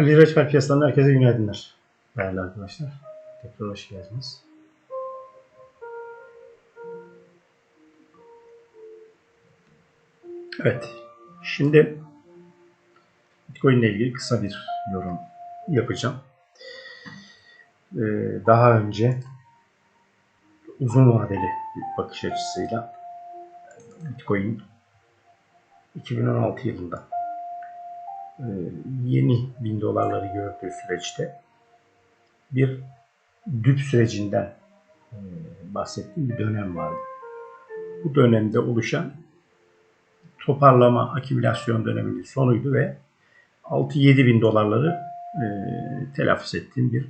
Ali Reçber piyasalarından herkese günaydınlar. Değerli arkadaşlar. Tekrar hoş geldiniz. Evet. Şimdi Bitcoin ile ilgili kısa bir yorum yapacağım. Ee, daha önce uzun vadeli bir bakış açısıyla Bitcoin 2016 yılında yeni bin dolarları gördüğü süreçte bir düp sürecinden e, bahsettiğim bir dönem vardı. Bu dönemde oluşan toparlama akümülasyon döneminin sonuydu ve 6-7 bin dolarları e, telaffuz ettiğim bir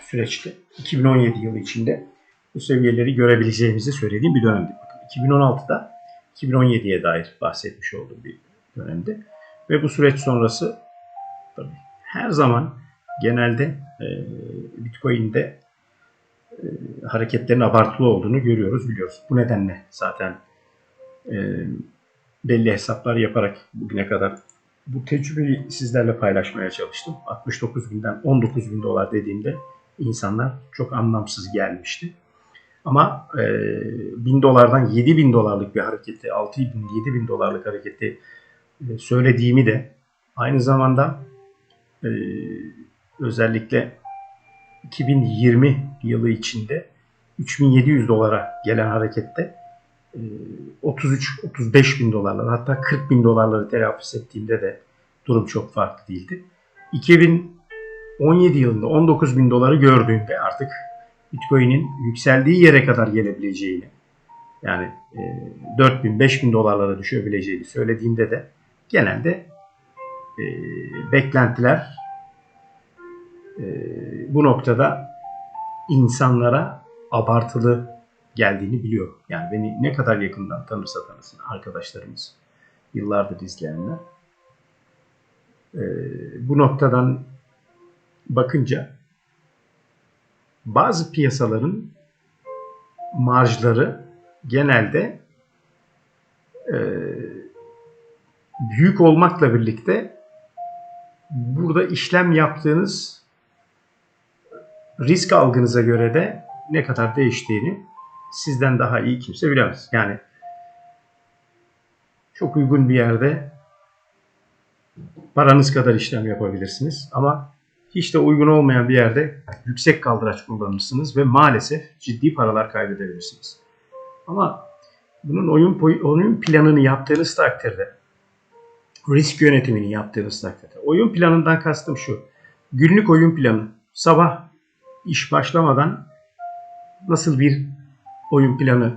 süreçti. 2017 yılı içinde bu seviyeleri görebileceğimizi söylediğim bir dönemdi. Bakın 2016'da 2017'ye dair bahsetmiş olduğum bir dönemdi. Ve bu süreç sonrası tabii her zaman genelde e, Bitcoin'de e, hareketlerin abartılı olduğunu görüyoruz, biliyoruz. Bu nedenle zaten e, belli hesaplar yaparak bugüne kadar bu tecrübeyi sizlerle paylaşmaya çalıştım. 69 binden 19 bin dolar dediğimde insanlar çok anlamsız gelmişti. Ama e, 1000 dolardan 7 bin dolarlık bir hareketi, 6 bin 7 bin dolarlık hareketi söylediğimi de aynı zamanda e, özellikle 2020 yılı içinde 3700 dolara gelen harekette e, 33-35 bin dolarlar hatta 40 bin dolarları telaffuz ettiğimde de durum çok farklı değildi. 2017 yılında 19 bin doları gördüğümde artık Bitcoin'in yükseldiği yere kadar gelebileceğini yani e, 4 bin 5 bin dolarlara düşebileceğini söylediğimde de genelde e, beklentiler e, bu noktada insanlara abartılı geldiğini biliyor. Yani beni ne kadar yakından tanırsa tanısın arkadaşlarımız, yıllardır izleyenler. E, bu noktadan bakınca bazı piyasaların marjları genelde e, büyük olmakla birlikte burada işlem yaptığınız risk algınıza göre de ne kadar değiştiğini sizden daha iyi kimse bilemez. Yani çok uygun bir yerde paranız kadar işlem yapabilirsiniz ama hiç de uygun olmayan bir yerde yüksek kaldıraç kullanırsınız ve maalesef ciddi paralar kaybedebilirsiniz. Ama bunun oyun oyun planını yaptığınız takdirde risk yönetimini yaptığınız takdirde. Oyun planından kastım şu. Günlük oyun planı. Sabah iş başlamadan nasıl bir oyun planı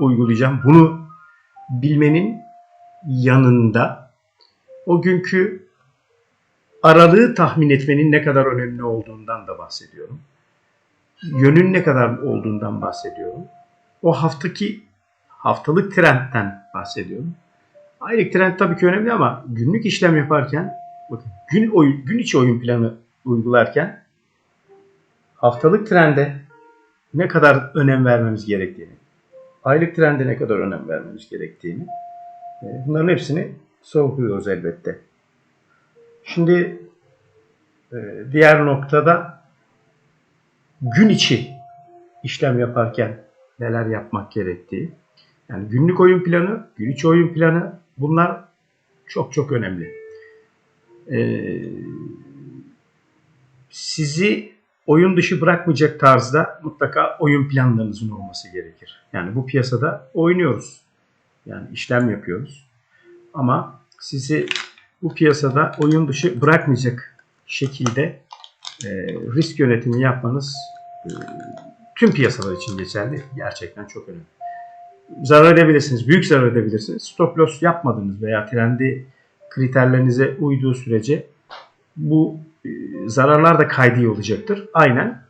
uygulayacağım? Bunu bilmenin yanında o günkü aralığı tahmin etmenin ne kadar önemli olduğundan da bahsediyorum. Yönün ne kadar olduğundan bahsediyorum. O haftaki haftalık trendten bahsediyorum. Aylık trend tabii ki önemli ama günlük işlem yaparken bakın gün oyun, gün içi oyun planı uygularken haftalık trende ne kadar önem vermemiz gerektiğini, aylık trende ne kadar önem vermemiz gerektiğini e, bunların hepsini sorguluyoruz elbette. Şimdi Ee, diğer noktada gün içi işlem yaparken neler yapmak gerektiği. Yani günlük oyun planı, gün içi oyun planı bunlar çok çok önemli. Ee, sizi oyun dışı bırakmayacak tarzda mutlaka oyun planlarınızın olması gerekir. Yani bu piyasada oynuyoruz. Yani işlem yapıyoruz. Ama sizi bu piyasada oyun dışı bırakmayacak şekilde e, risk yönetimi yapmanız e, tüm piyasalar için geçerli. Gerçekten çok önemli. Zarar edebilirsiniz, büyük zarar edebilirsiniz. Stop loss yapmadığınız veya trendi kriterlerinize uyduğu sürece bu e, zararlar da kaydi olacaktır. Aynen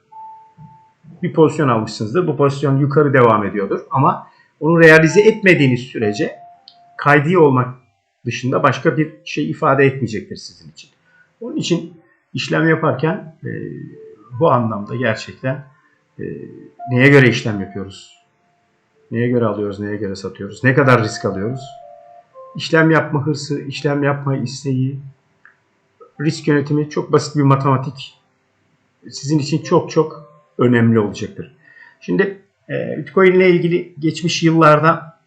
bir pozisyon almışsınızdır. Bu pozisyon yukarı devam ediyordur. Ama onu realize etmediğiniz sürece kaydi olmak dışında başka bir şey ifade etmeyecektir sizin için. Onun için işlem yaparken e, bu anlamda gerçekten e, neye göre işlem yapıyoruz? Neye göre alıyoruz, neye göre satıyoruz? Ne kadar risk alıyoruz? İşlem yapma hırsı, işlem yapma isteği, risk yönetimi çok basit bir matematik. Sizin için çok çok önemli olacaktır. Şimdi e, Bitcoin ile ilgili geçmiş yıllarda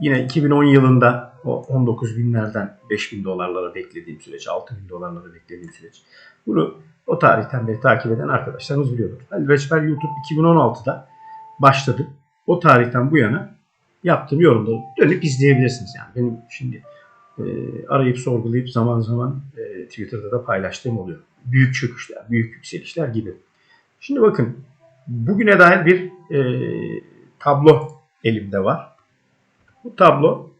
yine 2010 yılında o 19 binlerden 5 bin dolarlara beklediğim süreç, 6 bin dolarlara beklediğim süreç. Bunu o tarihten beri takip eden arkadaşlarımız biliyordur. Ali Reçber YouTube 2016'da başladı. O tarihten bu yana yaptığım yorumları dönüp izleyebilirsiniz. Yani benim şimdi e, arayıp sorgulayıp zaman zaman e, Twitter'da da paylaştığım oluyor. Büyük çöküşler, büyük yükselişler gibi. Şimdi bakın bugüne dair bir e, tablo elimde var. Bu tablo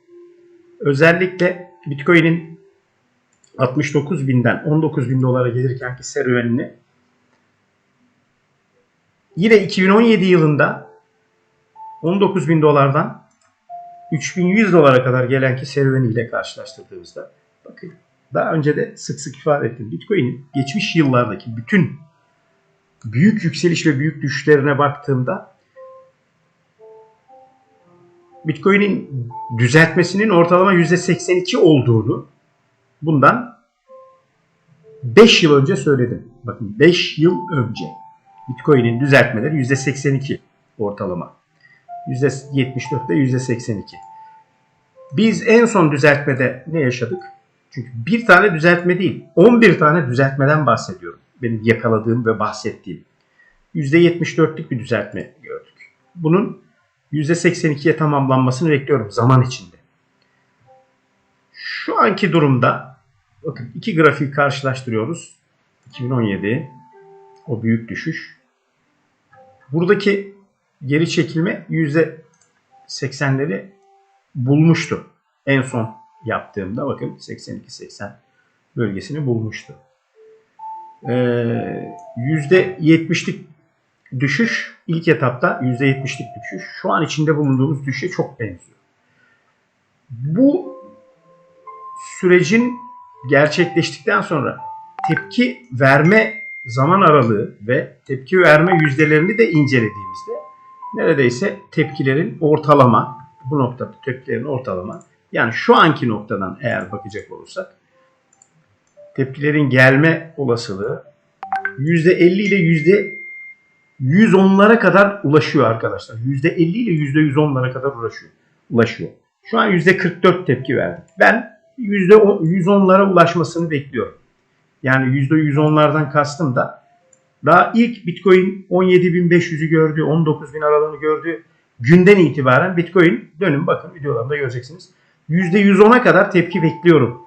özellikle Bitcoin'in 69 binden 19 bin dolara gelirkenki serüvenini yine 2017 yılında 19 bin dolardan 3100 dolara kadar gelenki serüveniyle karşılaştırdığımızda bakın daha önce de sık sık ifade ettim. Bitcoin'in geçmiş yıllardaki bütün büyük yükseliş ve büyük düşüşlerine baktığımda Bitcoin'in düzeltmesinin ortalama %82 olduğunu bundan 5 yıl önce söyledim. Bakın 5 yıl önce Bitcoin'in düzeltmeleri %82 ortalama. %74'te %82. Biz en son düzeltmede ne yaşadık? Çünkü bir tane düzeltme değil, 11 tane düzeltmeden bahsediyorum. Benim yakaladığım ve bahsettiğim. %74'lük bir düzeltme gördük. Bunun %82'ye tamamlanmasını bekliyorum zaman içinde. Şu anki durumda bakın iki grafik karşılaştırıyoruz. 2017 o büyük düşüş. Buradaki geri çekilme %80'leri bulmuştu. En son yaptığımda bakın 82-80 bölgesini bulmuştu. Ee, %70'lik düşüş ilk etapta %70'lik düşüş. Şu an içinde bulunduğumuz düşüşe çok benziyor. Bu sürecin gerçekleştikten sonra tepki verme zaman aralığı ve tepki verme yüzdelerini de incelediğimizde neredeyse tepkilerin ortalama bu noktada tepkilerin ortalama yani şu anki noktadan eğer bakacak olursak tepkilerin gelme olasılığı %50 ile %110'lara kadar ulaşıyor arkadaşlar. %50 ile %110'lara kadar ulaşıyor. ulaşıyor. Şu an %44 tepki verdi. Ben %110'lara ulaşmasını bekliyorum. Yani %110'lardan kastım da daha ilk Bitcoin 17.500'ü gördü, 19.000 aralığını gördü. Günden itibaren Bitcoin dönün bakın videolarımda göreceksiniz. %110'a kadar tepki bekliyorum.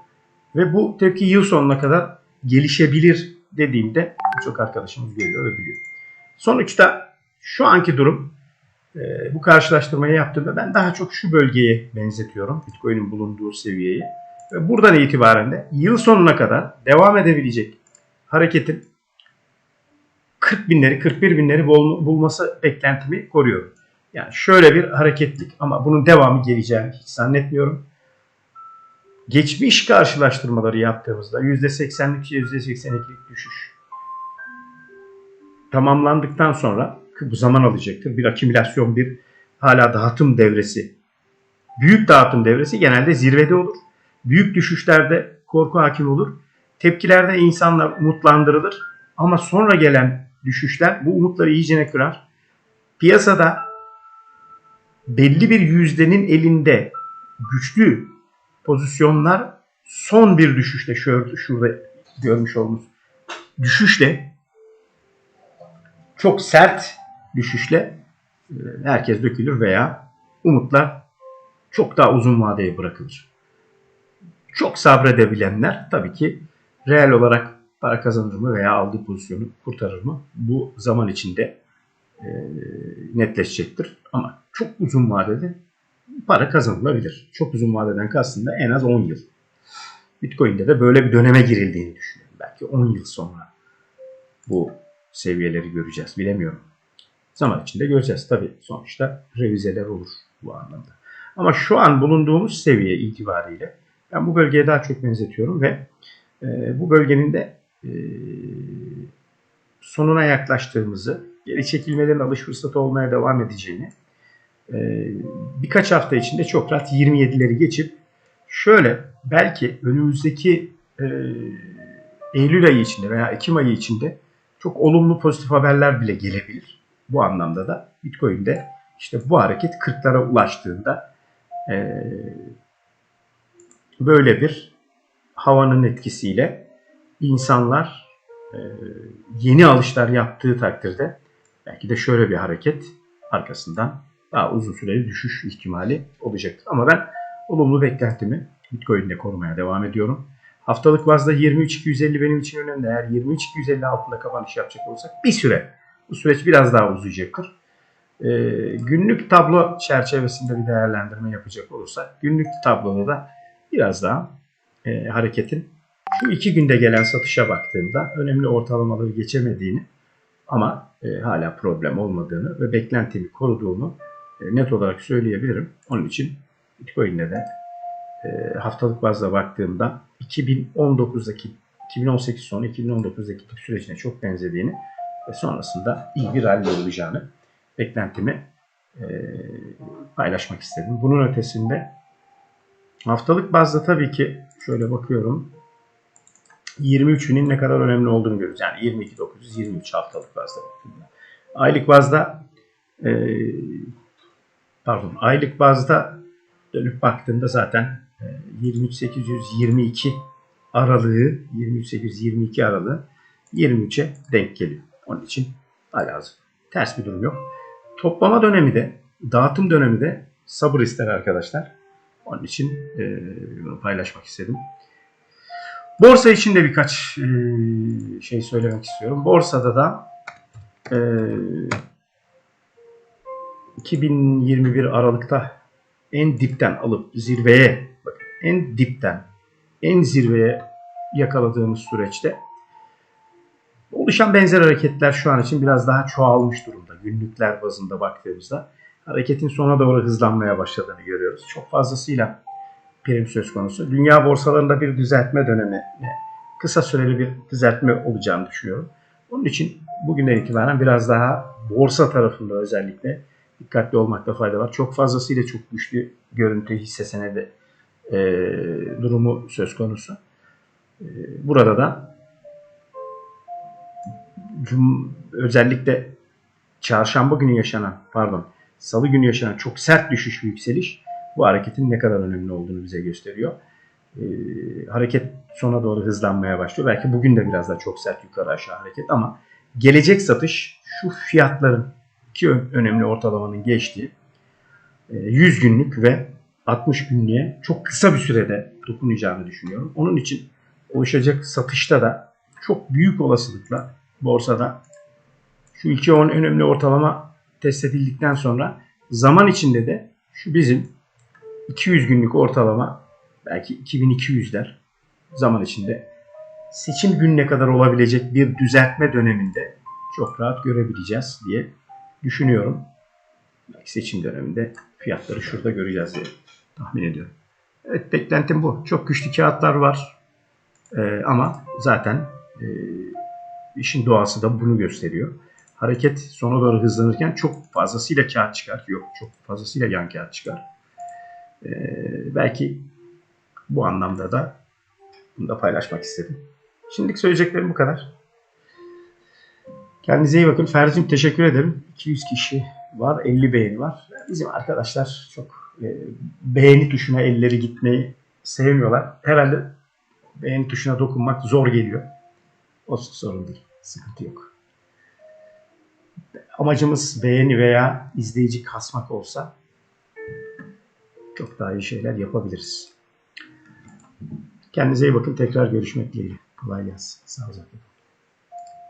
Ve bu tepki yıl sonuna kadar gelişebilir dediğimde birçok arkadaşımız görüyor ve biliyor. Sonuçta şu anki durum e, bu karşılaştırmayı yaptığımda ben daha çok şu bölgeye benzetiyorum. Bitcoin'in bulunduğu seviyeye. Ve buradan itibaren de yıl sonuna kadar devam edebilecek hareketin 40 binleri 41 binleri bulması beklentimi koruyorum. Yani şöyle bir hareketlik ama bunun devamı geleceğini hiç zannetmiyorum. Geçmiş karşılaştırmaları yaptığımızda %80'lik %82'lik düşüş tamamlandıktan sonra bu zaman alacaktır. Bir akümülasyon, bir hala dağıtım devresi. Büyük dağıtım devresi genelde zirvede olur. Büyük düşüşlerde korku hakim olur. tepkilerde insanlar umutlandırılır ama sonra gelen düşüşler bu umutları iyicene kırar. Piyasada belli bir yüzdenin elinde güçlü pozisyonlar son bir düşüşle şurada, şurada görmüş olduğunuz düşüşle çok sert düşüşle e, herkes dökülür veya umutlar çok daha uzun vadeye bırakılır. Çok sabredebilenler tabii ki reel olarak para kazanır mı veya aldığı pozisyonu kurtarır mı? Bu zaman içinde e, netleşecektir. Ama çok uzun vadede para kazanılabilir. Çok uzun vadeden kastım da en az 10 yıl. Bitcoin'de de böyle bir döneme girildiğini düşünüyorum. Belki 10 yıl sonra bu seviyeleri göreceğiz. Bilemiyorum. Zaman içinde göreceğiz. Tabii sonuçta revizeler olur bu anlamda. Ama şu an bulunduğumuz seviye itibariyle ben bu bölgeye daha çok benzetiyorum ve e, bu bölgenin de sonuna yaklaştığımızı, geri çekilmelerin alış fırsatı olmaya devam edeceğini, e, birkaç hafta içinde çok rahat 27'leri geçip şöyle belki önümüzdeki e, Eylül ayı içinde veya Ekim ayı içinde çok olumlu pozitif haberler bile gelebilir. Bu anlamda da Bitcoin'de işte bu hareket 40'lara ulaştığında e, böyle bir havanın etkisiyle insanlar e, yeni alışlar yaptığı takdirde belki de şöyle bir hareket arkasından daha uzun süreli düşüş ihtimali olacaktır. Ama ben olumlu beklentimi Bitcoin'de korumaya devam ediyorum. Haftalık bazda 23.250 benim için önemli. Eğer 23.250 altında kapanış yapacak olursak bir süre bu süreç biraz daha uzayacaktır. Ee, günlük tablo çerçevesinde bir değerlendirme yapacak olursak günlük tabloda da biraz daha e, hareketin şu iki günde gelen satışa baktığımda önemli ortalamaları geçemediğini ama e, hala problem olmadığını ve beklentimi koruduğunu e, net olarak söyleyebilirim. Onun için Bitcoin'de de e, haftalık bazda baktığımda 2019'daki 2018 sonu 2019'daki dip sürecine çok benzediğini ve sonrasında iyi bir rally olacağını beklentimi e, paylaşmak istedim. Bunun ötesinde haftalık bazda tabii ki şöyle bakıyorum 23'ünün ne kadar önemli olduğunu görüyoruz. Yani 22.900 23 haftalık bazda. Aylık bazda e, pardon aylık bazda dönüp baktığımda zaten 23.822 aralığı 23.822 aralığı 23'e denk geliyor. Onun için alazım. Ters bir durum yok. Toplama dönemi de dağıtım dönemi de sabır ister arkadaşlar. Onun için e, bunu paylaşmak istedim. Borsa için de birkaç e, şey söylemek istiyorum. Borsada da e, 2021 Aralık'ta en dipten alıp zirveye bakın, en dipten en zirveye yakaladığımız süreçte oluşan benzer hareketler şu an için biraz daha çoğalmış durumda. Günlükler bazında baktığımızda hareketin sona doğru hızlanmaya başladığını görüyoruz. Çok fazlasıyla prim söz konusu. Dünya borsalarında bir düzeltme dönemi, kısa süreli bir düzeltme olacağını düşünüyorum. Onun için bugünden itibaren biraz daha borsa tarafında özellikle dikkatli olmakta fayda var. Çok fazlasıyla çok güçlü görüntü hisse senedi e, durumu söz konusu. E, burada da cum, özellikle çarşamba günü yaşanan, pardon, salı günü yaşanan çok sert düşüş ve yükseliş bu hareketin ne kadar önemli olduğunu bize gösteriyor. E, hareket sona doğru hızlanmaya başlıyor. Belki bugün de biraz daha çok sert yukarı aşağı hareket ama gelecek satış şu fiyatların iki önemli ortalamanın geçtiği 100 e, günlük ve 60 günlüğe çok kısa bir sürede dokunacağını düşünüyorum. Onun için oluşacak satışta da çok büyük olasılıkla borsada şu iki en önemli ortalama test edildikten sonra zaman içinde de şu bizim 200 günlük ortalama belki 2200'ler zaman içinde seçim gününe kadar olabilecek bir düzeltme döneminde çok rahat görebileceğiz diye düşünüyorum. Belki seçim döneminde fiyatları şurada göreceğiz diye tahmin ediyorum. Evet beklentim bu. Çok güçlü kağıtlar var. Ee, ama zaten e, işin doğası da bunu gösteriyor. Hareket sona doğru hızlanırken çok fazlasıyla kağıt çıkar. Yok çok fazlasıyla yan kağıt çıkar. Ee, belki bu anlamda da bunu da paylaşmak istedim. Şimdilik söyleyeceklerim bu kadar. Kendinize iyi bakın. Ferdi'cim teşekkür ederim. 200 kişi var, 50 beğeni var. Bizim arkadaşlar çok e, beğeni tuşuna elleri gitmeyi sevmiyorlar. Herhalde beğeni tuşuna dokunmak zor geliyor. O sorun değil. Sıkıntı yok. Amacımız beğeni veya izleyici kasmak olsa çok daha iyi şeyler yapabiliriz. Kendinize iyi bakın. Tekrar görüşmek dileğiyle. Kolay gelsin. Sağ olun.